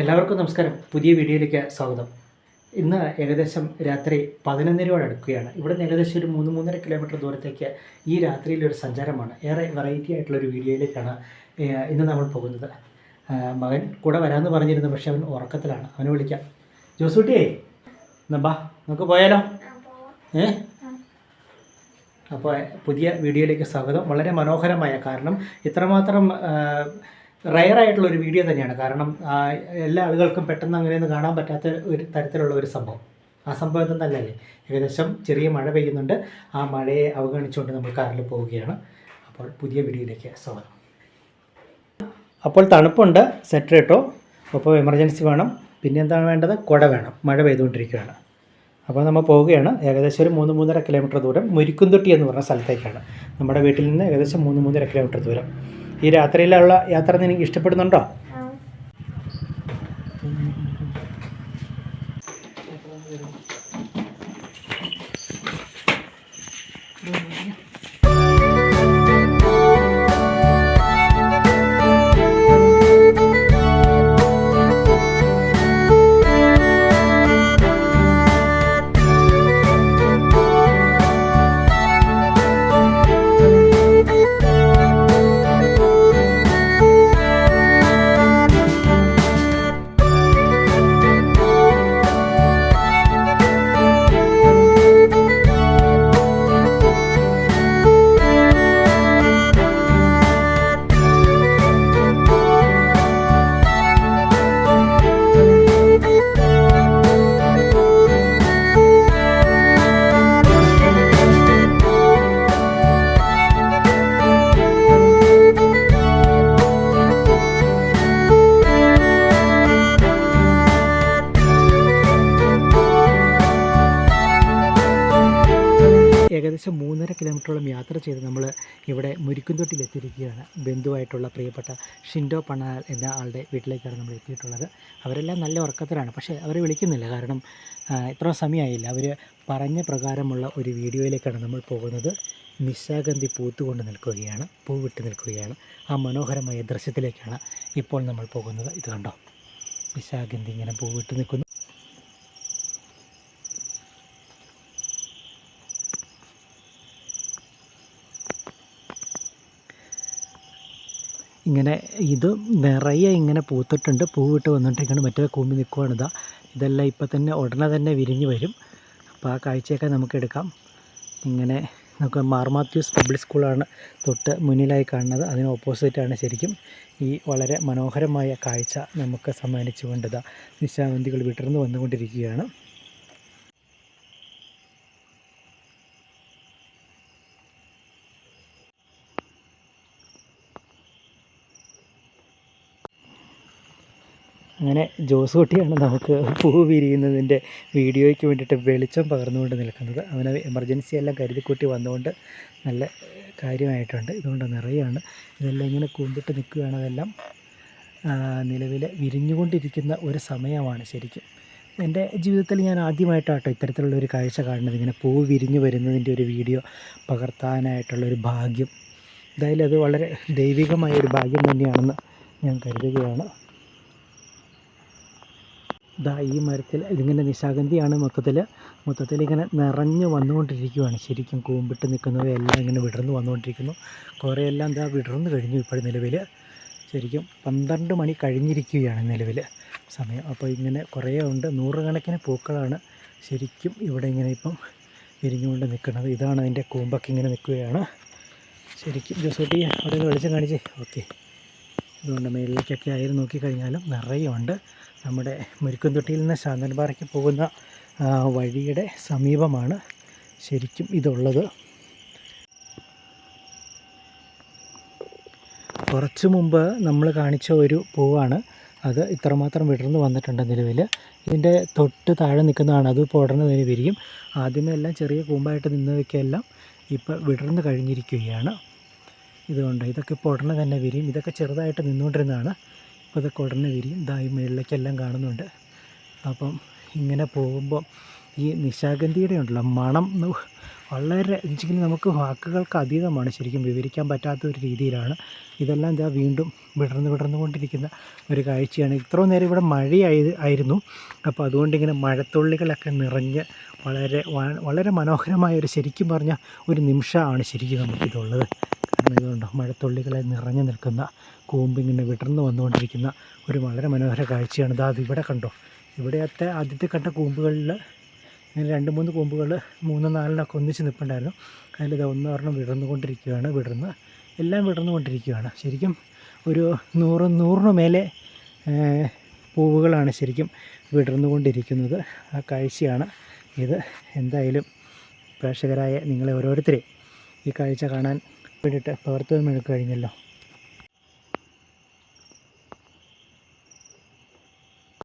എല്ലാവർക്കും നമസ്കാരം. പുതിയ വീഡിയോയിലേക്ക് സ്വാഗതം. ഇന്ന് ഏകദേശം രാത്രി പതിനൊന്നരയോട് അടുക്കുകയാണ്. ഇവിടെ നിന്ന് ഏകദേശം ഒരു മൂന്ന് മൂന്നര കിലോമീറ്റർ ദൂരത്തേക്ക് ഈ രാത്രിയിലെ ഒരു സഞ്ചാരമാണ്. ഏറെ വെറൈറ്റി ആയിട്ടുള്ള ഒരു വീഡിയോയിലേക്കാണ് ഇന്ന് നമ്മൾ പോകുന്നത്. മകൻ കൂടെ വരാമെന്ന് പറഞ്ഞിരുന്നു പക്ഷെ അവൻ ഉറക്കത്തിലാണ്. അവനെ വിളിക്കാം. ജോസൂട്ടിയേ എന്നാ നമുക്ക് പോയാലോ? ഏ? അപ്പോൾ പുതിയ വീഡിയോയിലേക്ക് സ്വാഗതം. വളരെ മനോഹരമായ കാരണം ഇത്രമാത്രം റയറായിട്ടുള്ള ഒരു വീഡിയോ തന്നെയാണ്. കാരണം എല്ലാ ആളുകൾക്കും പെട്ടെന്ന് അങ്ങനെയൊന്നും കാണാൻ പറ്റാത്ത ഒരു തരത്തിലുള്ള ഒരു സംഭവം. ആ സംഭവം നല്ലതല്ലേ ഏകദേശം ചെറിയ മഴ പെയ്യുന്നുണ്ട്. ആ മഴയെ അവഗണിച്ചുകൊണ്ട് നമ്മൾ കാറിൽ പോവുകയാണ്. അപ്പോൾ പുതിയ വീഡിയോയിലേക്ക് സ്വാഗതം. അപ്പോൾ തണുപ്പുണ്ട്. സെറ്റർ ഇട്ടോ? അപ്പോൾ എമർജൻസി വേണം. പിന്നെ എന്താണ് വേണ്ടത്? കുട വേണം. മഴ പെയ്തുകൊണ്ടിരിക്കുകയാണ്. അപ്പോൾ നമ്മൾ പോവുകയാണ്. ഏകദേശം ഒരു മൂന്ന് മൂന്നര കിലോമീറ്റർ ദൂരം മുരിക്കുന്തൊട്ടി എന്ന് പറഞ്ഞ സ്ഥലത്തേക്കാണ്. നമ്മുടെ വീട്ടിൽ നിന്ന് ഏകദേശം മൂന്ന് മൂന്നര കിലോമീറ്റർ ദൂരം. ഈ രാത്രിയിലുള്ള യാത്ര നിനക്ക് ഇഷ്ടപ്പെടുന്നുണ്ടോ? ഏകദേശം മൂന്നര കിലോമീറ്ററോളം യാത്ര ചെയ്ത് നമ്മൾ ഇവിടെ മുരിക്കുംതൊട്ടിയിൽ എത്തിയിരിക്കുകയാണ്. ബന്ധുവായിട്ടുള്ള പ്രിയപ്പെട്ട ഷിൻഡോ പണാൽ എന്ന ആളുടെ വീട്ടിലേക്കാണ് നമ്മൾ എത്തിയിട്ടുള്ളത്. അവരെല്ലാം നല്ല ഉറക്കത്തിലാണ്. പക്ഷേ അവരെ വിളിക്കുന്നില്ല. കാരണം ഇത്ര സമയമായില്ല. അവർ പറഞ്ഞ പ്രകാരമുള്ള ഒരു വീഡിയോയിലേക്കാണ് നമ്മൾ പോകുന്നത്. നിശാഗന്ധി പൂത്തുകൊണ്ട് നിൽക്കുകയാണ്. പൂവിട്ട് നിൽക്കുകയാണ്. ആ മനോഹരമായ ദൃശ്യത്തിലേക്കാണ് ഇപ്പോൾ നമ്മൾ പോകുന്നത്. ഇത് കണ്ടോ? നിശാഗന്ധി ഇങ്ങനെ പൂവിട്ട് നിൽക്കുന്നു. ഇങ്ങനെ ഇത് നിറയെ ഇങ്ങനെ പൂത്തിട്ടുണ്ട്. പൂവിട്ട് വന്നുകൊണ്ടിരിക്കുകയാണ് മറ്റേ കൂമ്പി നിൽക്കുവാണ് ഇതാ. ഇതെല്ലാം ഇപ്പം തന്നെ ഉടനെ തന്നെ വിരിഞ്ഞ് വരും. അപ്പോൾ ആ കാഴ്ചയൊക്കെ നമുക്ക് എടുക്കാം. ഇങ്ങനെ നമുക്ക് മാർമാത്യൂസ് പബ്ലിക് സ്കൂളാണ് തൊട്ട് മുന്നിലായി കാണുന്നത്. അതിന് ഓപ്പോസിറ്റാണ് ശരിക്കും. ഈ വളരെ മനോഹരമായ കാഴ്ച നമുക്ക് സമ്മാനിച്ചുകൊണ്ടിതാ നിശാവന്തികൾ വിടർന്ന് വന്നുകൊണ്ടിരിക്കുകയാണ്. അങ്ങനെ ജോസ് കുട്ടിയാണ് നമുക്ക് പൂ വിരിയുന്നതിന്റെ വീഡിയോയ്ക്ക് വേണ്ടിയിട്ട് വെളിച്ചം പകർന്നുകൊണ്ട് നിൽക്കുന്നത്. അവന് എമർജൻസി എല്ലാം കരുതിക്കൂട്ടി വന്നുകൊണ്ട് നല്ല കാര്യമായിട്ടുണ്ട്. ഇതുകൊണ്ട് നിറയാണ്. ഇതെല്ലാം ഇങ്ങനെ കൂമ്പിട്ട് നിൽക്കുകയാണ് അതെല്ലാം. നിലവിൽ വിരിഞ്ഞുകൊണ്ടിരിക്കുന്ന ഒരു സമയമാണ് ശരിക്കും. എന്റെ ജീവിതത്തിൽ ഞാൻ ആദ്യമായിട്ടാട്ടോ ഇത്തരത്തിലുള്ള ഒരു കാഴ്ച കാണുന്നത്. ഇങ്ങനെ പൂ വിരിഞ്ഞു വരുന്നതിന്റെ ഒരു വീഡിയോ പകർത്താനായിട്ടുള്ളൊരു ഭാഗ്യം. എന്തായാലും അത് വളരെ ദൈവികമായ ഒരു ഭാഗ്യം തന്നെയാണെന്ന് ഞാൻ കരുതുകയാണ്. ദാ ഈ മരത്തിൽ ഇതിങ്ങനെ നിശാഗന്ധിയാണ് മൊത്തത്തിൽ മൊത്തത്തിൽ ഇങ്ങനെ നിറഞ്ഞു വന്നുകൊണ്ടിരിക്കുകയാണ് ശരിക്കും കൂമ്പിട്ട് നിൽക്കുന്നവയെല്ലാം ഇങ്ങനെ വിടർന്നു വന്നുകൊണ്ടിരിക്കുന്നു. കുറേ എല്ലാം ദാ വിടർന്നു കഴിഞ്ഞു ഇപ്പോൾ നിലവിൽ ശരിക്കും പന്ത്രണ്ട് മണി കഴിഞ്ഞിരിക്കുകയാണ് നിലവിൽ സമയം. അപ്പോൾ ഇങ്ങനെ കുറേ ഉണ്ട്. നൂറുകണക്കിന് പൂക്കളാണ് ശരിക്കും ഇവിടെ ഇങ്ങനെ ഇപ്പം വിരിഞ്ഞുകൊണ്ട് നിൽക്കുന്നത്. ഇതാണ് അതിന്റെ കൂമ്പൊക്കെ ഇങ്ങനെ നിൽക്കുകയാണ്. ശരിക്കും ജോസൂട്ടി അവിടെ നിന്ന് വെളിച്ചം കാണിച്ചേ. ഓക്കെ. അതുകൊണ്ട് മേളിലേക്കൊക്കെ ആയിരുന്നു നോക്കിക്കഴിഞ്ഞാലും നിറയെ ഉണ്ട് നമ്മുടെ മുരിക്കുംതൊട്ടിയിൽ നിന്ന് ശാന്തൻപാറയ്ക്ക് പോകുന്ന വഴിയുടെ സമീപമാണ് ശരിക്കും ഇതുള്ളത്. കുറച്ച് മുമ്പ് നമ്മൾ കാണിച്ച ഒരു പൂവാണ്. അത് ഇത്രമാത്രം വിടർന്ന് വന്നിട്ടുണ്ട് നിലവിൽ ഇതിന്റെ തൊട്ട് താഴെ നിൽക്കുന്നതാണ്. അത് പൊടർന്ന് തന്നെ വിരിയും. ആദ്യമേ എല്ലാം ചെറിയ കൂമ്പായിട്ട് നിന്നതൊക്കെയെല്ലാം ഇപ്പോൾ വിടർന്ന് കഴിഞ്ഞിരിക്കുകയാണ്. ഇതുകൊണ്ട് ഇതൊക്കെ പൊടർന്ന് തന്നെ വിരിയും. ഇതൊക്കെ ചെറുതായിട്ട് നിന്നുകൊണ്ടിരുന്നതാണ്. ഇതൊക്കെ ഉടനെ വിരിയും ഇതായി മുകളിലേക്കെല്ലാം കാണുന്നുണ്ട്. അപ്പം ഇങ്ങനെ പോകുമ്പോൾ ഈ നിശാഗന്ധിയുടെ ഉണ്ടല്ലോ മണം വളരെ എന്നുവെച്ചെങ്കിൽ നമുക്ക് വാക്കുകൾക്ക് അതീതമാണ് ശരിക്കും വിവരിക്കാൻ പറ്റാത്ത ഒരു രീതിയിലാണ്. ഇതെല്ലാം ഇതാ വീണ്ടും വിടർന്ന് വിടർന്നു കൊണ്ടിരിക്കുന്ന ഒരു കാഴ്ചയാണ്. ഇത്രയും നേരം ഇവിടെ മഴയായി ആയിരുന്നു. അപ്പോൾ അതുകൊണ്ടിങ്ങനെ മഴത്തുള്ളികളൊക്കെ നിറഞ്ഞ് വളരെ വളരെ മനോഹരമായ ഒരു ശരിക്കും പറഞ്ഞാൽ ഒരു നിമിഷമാണ് ശരിക്കും നമുക്കിതുള്ളത്. കാരണം മഴത്തുള്ളികളെ നിറഞ്ഞു നിൽക്കുന്ന കൂമ്പിങ്ങനെ വിടർന്നു വന്നുകൊണ്ടിരിക്കുന്ന ഒരു വളരെ മനോഹര കാഴ്ചയാണ്. ഇതാ ഇവിടെ കണ്ടോ? ഇവിടെയത്തെ ആദ്യത്തെ കണ്ട കൂമ്പുകളിൽ രണ്ട് മൂന്ന് കൂമ്പുകൾ മൂന്ന് നാലിനൊക്കെ ഒന്നിച്ച് നിൽപ്പുണ്ടായിരുന്നു അതിലിത് ഒന്ന് ഒരെണ്ണം വിടർന്നുകൊണ്ടിരിക്കുകയാണ് വിടർന്ന് എല്ലാം വിടർന്നുകൊണ്ടിരിക്കുകയാണ്. ശരിക്കും ഒരു നൂറ് നൂറിന് മേലെ പൂവുകളാണ് ശരിക്കും വിടർന്നുകൊണ്ടിരിക്കുന്നത്. ആ കാഴ്ചയാണ് ഇത്. എന്തായാലും പ്രേക്ഷകരായ നിങ്ങളെ ഓരോരുത്തരെയും ഈ കാഴ്ച കാണാൻ വേണ്ടിയിട്ട് പകർത്തുവാൻ കഴിഞ്ഞല്ലോ.